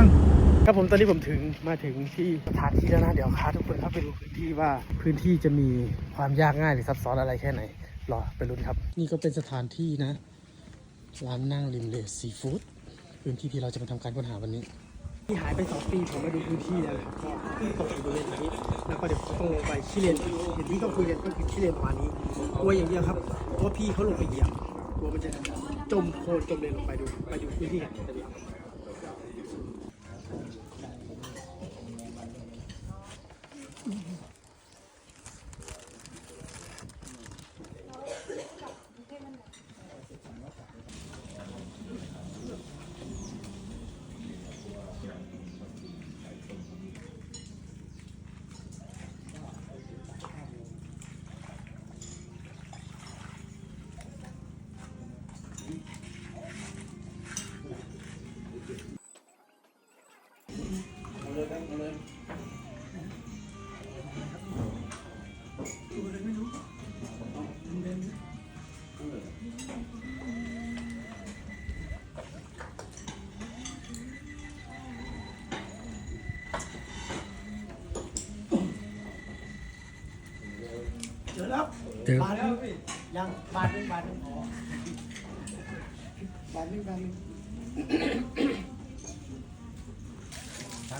มั้งครับผมตอนนี้ผมถึงมาถึงที่สถานที่แล้วนะ เดี๋ยวพาทุกคนเข้าไปดูพื้นที่ว่าพื้นที่จะมีความยากง่ายหรือซับซ้อนอะไรแค่ไหนรอไปลุ้นครับ นี่ก็เป็นสถานที่นะ ร้านนั่งริมเลซีฟู้ดพื้นที่ที่เราจะมาทำการค้นหาวันนี้ ที่หายไปสองปีผมมาดูพื้นที่แล้วนะครับก็ตกอยู่บริเวณนี้แล้วก็เดี๋ยวต้องลงไปขี้เลนเห็นที่ต้องคุยกันก็คือขี้เลนประมาณนี้กลัวอย่างเดียวครับเพราะว่าพี่เขาลงไปเหยียบกลัวมันจะจมโคลนจมเลนลงไปดูไปดูพื้นที่กัน เจอแล้วเจอบานแล้วพี่ยังบานหนึงบานหนึงอ๋อบานหนึงบานหนึงทางเนี้ย ช้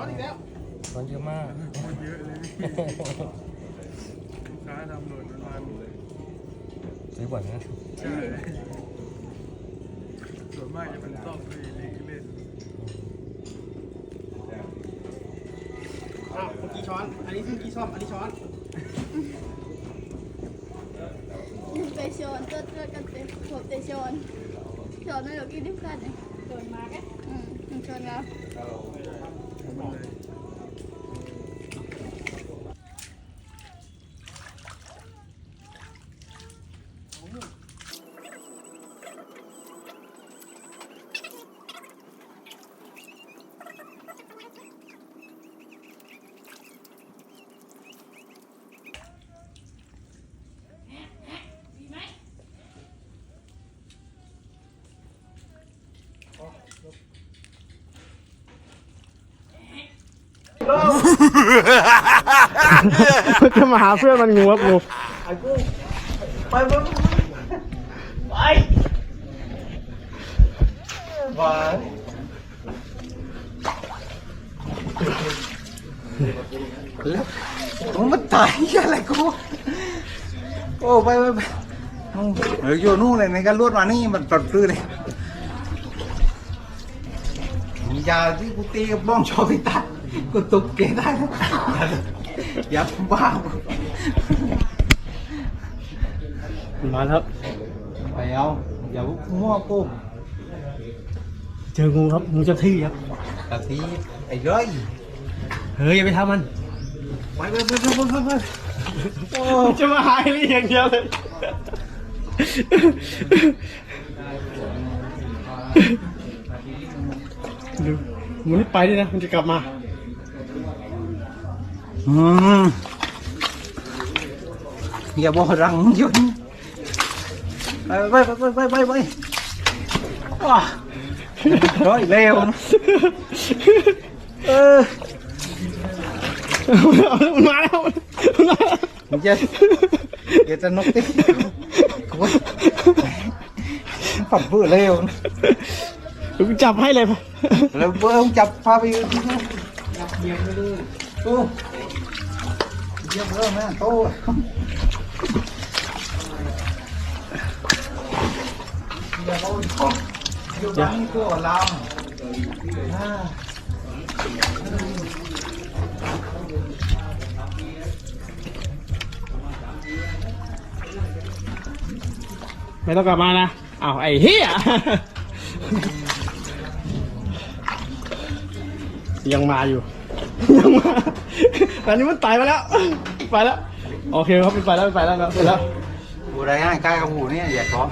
อนอีกแล้วคนเยอะมากเยอะเลยลูกค้าทำหล่นประมาณซื้อบ่อยนะใช่ส่วน มากจะเป็นซ่อมด้วยเล็กเล่นอ้าวเมื่อกี้ช้อน อันนี้เมื่อกี้ซ่อมอันนี้ช้อนไปชนตัวตัวกันเต็มผ มันเลยชนมาแกอืมหนึ่งวจะมาหาเพื่อนมันงูครับงูผมมันตายอะไรกูโอ้ไปไปไปนู่นเออโยนู่นเลยในการลวดมานี่มันปลดปลื้เลยยาที่กูตีกับบ้องชอพิตัด กูตุกเกได้แล้วอย่าบ้ามาแล้วไปเอาอย่ามั่วกูเจองูครับงูเจ้าที่ครับกะทิไอ้ร้อยเฮ้ยอย่าไปทำมันไปไปไปไปไปไปโอ้จะมาหายนี่อย่างเดียวเลยดูมันไม่ไปด้วยนะมันจะกลับมา อืมอย่าบอกรังยนต์ไปไปไปไปไปไปไปว้าร้อยเร็วนะเออมันมาแล้วมันมาแล้วมันจะเดี๋ยวจะนกติ๊กกูปรับเพื่อเร็วนะเดี๋ยวกูจับให้เลยปะแล้วเบอร์จับพาไปอยู่ที่นั่นจับเบียงไปเลยโต เยี่ยมเริ่มนะโตเดี๋ยวเขาอยู่บ้านนี่ตัวลำไม่ต้องกลับมานะเอาไอ้เหี้ยยังมาอยู่ ยังมาตอนนี้มันตายไปแล้ว ไปแล้ว โอเคครับมันไปแล้วมันไปแล้วนะไปแล้ว หูได้ง่ายใกล้กับหูเนี่ยอย่าท้อ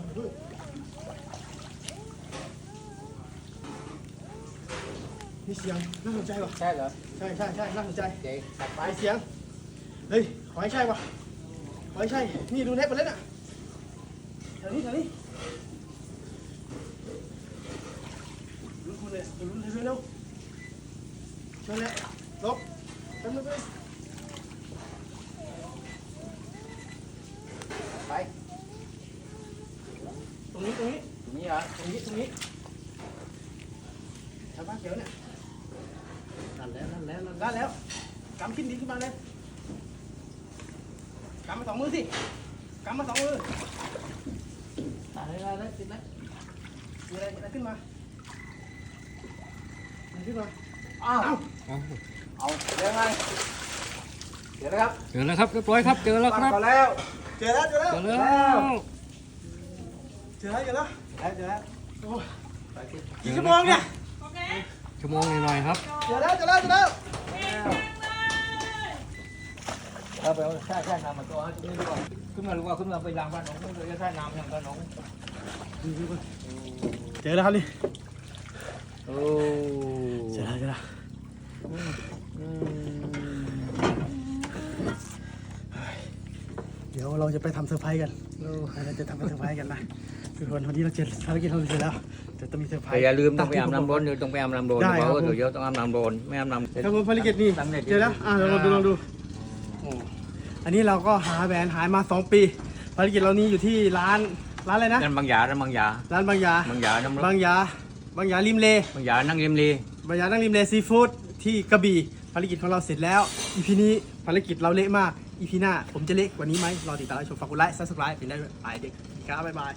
เดี๋ยวดูมีเสียงน่าสนใจว่ะใช่เหรอใช่ใช่ใช่น่าสนใจเจ๊ตัดไปไปเรงนี้ตรงนี้ตรงนี้เหรอตรงนี้ตรงนี้ชาวบ้านเขียวเนี่ยนั่นแล้วนั่นแล้วนั่นแล้วกำขึ้นดินขึ้นมาเลยกำมาสองมือสิกำมาสองมืออะไรอะไรติดแล้วมีอะไรอะไรขึ้นมาอะไรขึ้นมาอ้าวเอาเอาเดี๋ยวไงเดี๋ยวนะครับ เจอแล้วครับเรียบร้อยครับ เจอแล้วครับ เจอแล้ว เจอแล้วเจอแล้ว เจอแล้วเจอแล้วแล้วเดี๋ยวแล้วโอ้ยกี่ชั่วโมงเนี่ยชั่วโมงหน่อยๆครับเจอแล้วเจอแล้วเจอแล้วเราไปเอาใช่ใช่น้ำมาตัวให้ตรงนี้ดีกว่าขึ้นมาหรือว่าขึ้นมาไปล้างบ้านน้องเราจะใช่น้ำอย่างบ้านน้องเจอแล้วครับนี่โอ้เจอแล้วเจอแล้วเดี๋ยวเราจะไปทำเซอร์ไพรส์กันเราจะทำเป็นเซอร์ไพรส์กันนะ คือคนวันนี้เราเจอภารกิจเราเสร็จแล้วจะต้องมีเซอร์ไพรแต่ส์อย่าลืมต้องไปอาบน้ำร้อนเดี๋ยวต้องไปอาบน้ำร้อนได้เพครับราะว่าผมเดี๋ยวต้องอาบน้ำร้อนไม่อาบน้ำครับผมภารกิจนี่เจอแล้วอ่าเราลองดูลองดูโอ้อันนี้เราก็หาแหวนหายมาสองปี ภารกิจเรานี้อยู่ที่ร้านร้านอะไรนะนั่นบางยานั่นบางยาร้านบางยาบางยาน้ำร้อนบางยาบางยาริมเลบางยานั่งริมรีบางยานั่งริมเลซีฟู้ดที่กระบี่ภารกิจของเราเสร็จแล้วอีพีนี้ภารกิจเราเละมากอีพีหน้าผมจะเละกว่านี้ไหมรอติดตามรับชมฝากกดไลค์ซับสไครป์เป็นได้ด้วยไปเด็กครับบ๊ายบาย